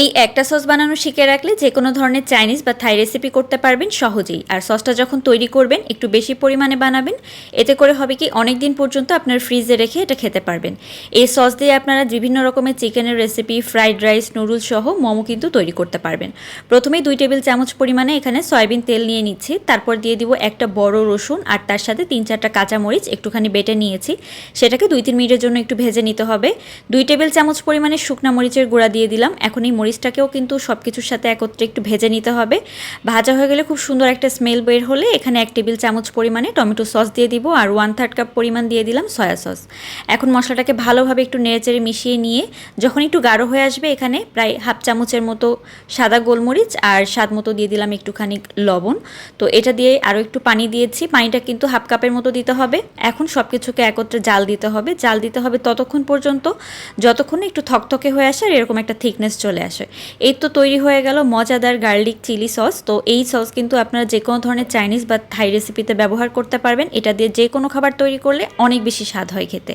এই একটা সস বানানো শিখে রাখলে যে কোনো ধরনের চাইনিজ বা থাই রেসিপি করতে পারবেন সহজেই। আর সসটা যখন তৈরি করবেন, একটু বেশি পরিমাণে বানাবেন। এতে করে হবে কি অনেক দিন পর্যন্ত আপনার ফ্রিজে রেখে এটা খেতে পারবেন। এই সস দিয়ে আপনারা বিভিন্ন রকমের চিকেনের রেসিপি ফ্রাইড রাইস নুডলস সহ মোমো কিন্তু তৈরি করতে পারবেন। প্রথমেই দুই টেবিল চামচ পরিমাণে এখানে সয়াবিন তেল নিয়ে নিচ্ছি। তারপর দিয়ে দিব একটা বড় রসুন আর তার সাথে তিন চারটা কাঁচামরিচ একটুখানি বেটে নিয়েছি। সেটাকে দুই তিন মিনিটের জন্য একটু ভেজে নিতে হবে। দুই টেবিল চামচ পরিমাণে শুকনা মরিচের গুঁড়া দিয়ে দিলাম। এখন এই মরিচটাকেও কিন্তু সব কিছুর সাথে একত্রে একটু ভেজে নিতে হবে। ভাজা হয়ে গেলে খুব সুন্দর একটা স্মেল বের হলে এখানে এক টেবিল চামচ পরিমাণে টমেটো সস দিয়ে দিব আর ওয়ান থার্ড কাপ পরিমাণ দিয়ে দিলাম সয়া সস এখন মশলাটাকে ভালোভাবে একটু নেড়েচেড়ে মিশিয়ে নিয়ে যখন একটু গাঢ় হয়ে আসবে এখানে প্রায় হাফ চামচের মতো সাদা গোলমরিচ আর স্বাদ মতো দিয়ে দিলাম একটুখানি লবণ। তো এটা দিয়ে আরও একটু পানি দিয়েছি, পানিটা কিন্তু হাফ কাপের মতো দিতে হবে। এখন সব কিছুকে একত্রে জাল দিতে হবে। জাল দিতে হবে ততক্ষণ পর্যন্ত, যতক্ষণ একটু থকথকে হয়ে আসে আর এরকম একটা থিকনেস চলে আসে। এই তো তৈরি হয়ে গেল মজাদার গার্লিক চিলি সস। তো এই সস কিন্তু আপনারা যে কোনো ধরনের চাইনিজ বা থাই রেসিপিতে ব্যবহার করতে পারবেন। এটা দিয়ে যে কোনো খাবার তৈরি করলে অনেক বেশি স্বাদ হয় খেতে।